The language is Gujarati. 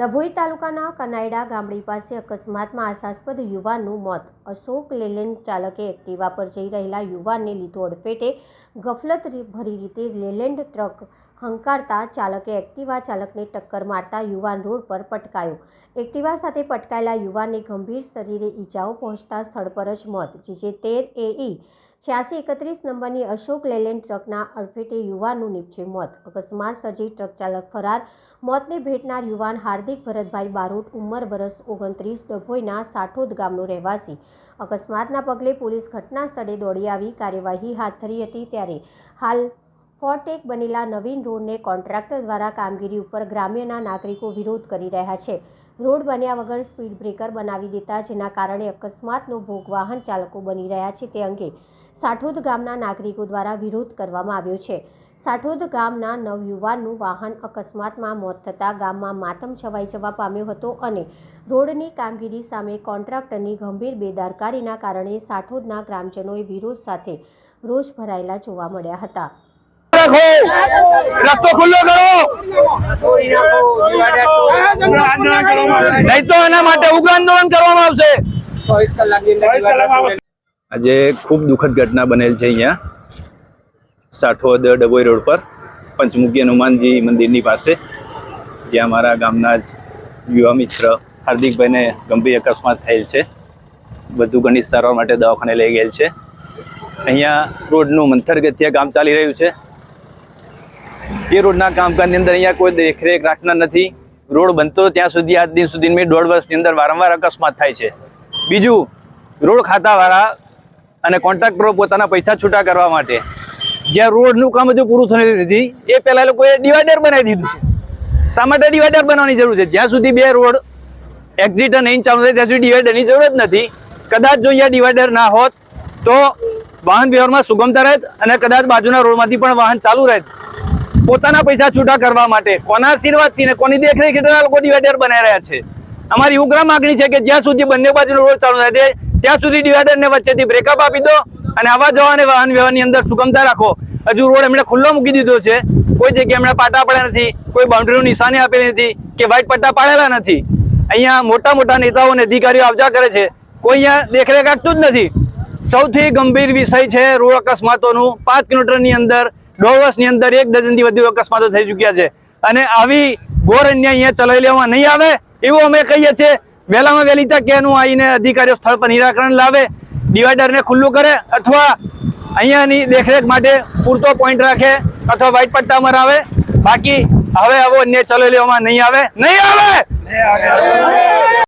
ડભોઈ તાલુકાના કનાયડા ગામડી પાસે અકસ્માતમાં આશાસ્પદ યુવાનનું મોત. અશોક લેલેન્ડ ચાલકે એક્ટિવા પર જઈ રહેલા યુવાનને લીધો અડફેટે ગફલત ભરી રીતે લેલેન્ડ ટ્રક હંકારતા ચાલકે એક્ટિવા ચાલકને ટક્કર મારતા યુવાન રોડ પર પટકાયો. એક્ટિવા સાથે પટકાયેલા યુવાનને ગંભીર શરીરે ઈજાઓ પહોંચતા સ્થળ પર જ મોત જીજે તેર એઈ છ્યાસી એકત્રીસ નંબરની અશોક લેલેન્ડ ટ્રકના અડફેટે યુવાનનું નીપજ્યું મોત. અકસ્માત સર્જી ટ્રક ચાલક ફરાર. મોતને ભેટનાર યુવાન હાર્દિક ભરતભાઈ બારોટ ઉંમર વર્ષ ઓગણત્રીસ, ડભોઈના સાઠોદ ગામનો રહેવાસી. અકસ્માતના પગલે પોલીસ ઘટના સ્થળે દોડી આવી. કાર્યવાહી હાથ ધરી હતી ત્યારે હાલ ફોરટેક બનેલા નવીન રોડને કોન્ટ્રાક્ટર દ્વારા કામગીરી ઉપર ગ્રામ્યના નાગરિકો વિરોધ કરી રહ્યા છે. રોડ બન્યા વગર સ્પીડ બ્રેકર બનાવી દેતા જેના કારણે અકસ્માતનો ભોગ વાહન ચાલકો બની રહ્યા છે તે અંગે સાઠોદ ગામના નાગરિકો દ્વારા વિરોધ કરવામાં આવ્યો છે સાઠોદ ગામના નવયુવાનનું વાહન અકસ્માતમાં મોત થતાં ગામમાં માતમ છવાઈ જવા પામ્યો હતો અને રોડની કામગીરી સામે કોન્ટ્રાક્ટરની ગંભીર બેદારકારીના કારણે સાઠોદના ગ્રામજનોએ વિરોધ સાથે રોષ ભરાયેલા જોવા મળ્યા હતા રસ્તો ખુલ્લો કરો નહીં તો એના માટે ઉગ્ર આંદોલન કરવામાં આવશે. આજે ખૂબ દુઃખદ ઘટના બનેલ છે અહીંયા. સાઠોદ ડભોઈ રોડ પર પંચમુખી હનુમાનજી મંદિરની પાસે. જ્યાં મારા ગામના જ યુવા મિત્ર હાર્દિકભાઈને ગંભીર અકસ્માત થયેલ છે. વધુ ઘણી સારવાર માટે દવાખાને લઈ ગયેલ છે. અહીંયા રોડનું મંથરગત્યા કામ ચાલી રહ્યું છે. એ રોડના કામકાજની અંદર અહીંયા કોઈ દેખરેખ રાખનાર નથી. રોડ બનતો ત્યાં સુધી આજ દિન સુધી મેં દોઢ વર્ષની અંદર વારંવાર અકસ્માત થાય છે. બીજું, રોડ ખાતાવાળા અને કોન્ટ્રાક્ટરો પોતાના પૈસા છૂટા કરવા માટે જ્યાં રોડનું કામ હજુ પૂરું થયું નથી, એ પહેલાં લોકોએ ડિવાઈડર બનાવી દીધું છે. શા માટે ડિવાઈડર બનાવવાની જરૂર છે? જ્યાં સુધી બે રોડ એક્ઝિટ નહીં ચાલુ થાય, ત્યાં સુધી ડિવાઈડરની જરૂર જ નથી. કદાચ જો અહીંયા ડિવાઈડર ના હોત તો વાહન વ્યવહારમાં સુગમતા રહેત અને કદાચ બાજુના રોડમાંથી પણ વાહન ચાલુ રહેત. પોતાના પૈસા છૂટા કરવા માટે કોના આશીર્વાદથી ને કોની દેખરેખ હેઠળ લોકો ડિવાઈડર બનાવી રહ્યા છે? અમારી ઉગ્ર માગણી છે કે જ્યાં સુધી બંને બાજુનો રોડ ચાલુ થાય, ત્યાં સુધી ડિવાઈડરને વચ્ચેથી બ્રેકઅપ આપી દો અને આવા જવા અને વાહન વ્યવહારની અંદર સુગમતા રાખો. હજુ રોડ એમણે ખુલ્લો મૂકી દીધો છે. કોઈ જગ્યાએ એમણે પાટા પડ્યા નથી, કોઈ બાઉન્ડ્રીનું નિશાની આપેલી નથી કે વ્હાઇટ પટ્ટા પાડેલા નથી. અહીંયા મોટા મોટા નેતાઓ અને અધિકારીઓ આવજા કરે છે. કોઈ અહીંયા દેખરેખ રાખતું જ નથી. સૌથી ગંભીર વિષય છે રોડ અકસ્માતોનું. પાંચ કિલોમીટરની અંદર દોઢ વર્ષની અંદર એક ડઝનથી વધુ અકસ્માતો થઈ ચૂક્યા છે. અને આવી ઘોર અન્યાય અહીંયા ચલાવી લેવામાં નહીં આવે એવું અમે કહીએ છીએ. વહેલામાં વહેલી તક એનું આવીને અધિકારીઓ સ્થળ પર નિરાકરણ લાવે, ડિવાઈડરને ખુલ્લું કરે અથવા અહીંયાની દેખરેખ માટે પૂરતો પોઈન્ટ રાખે અથવા વ્હાઇટ પટ્ટા મરાવે બાકી હવે આવો અન્યાય ચલાવી લેવામાં નહીં આવે! નહીં આવે.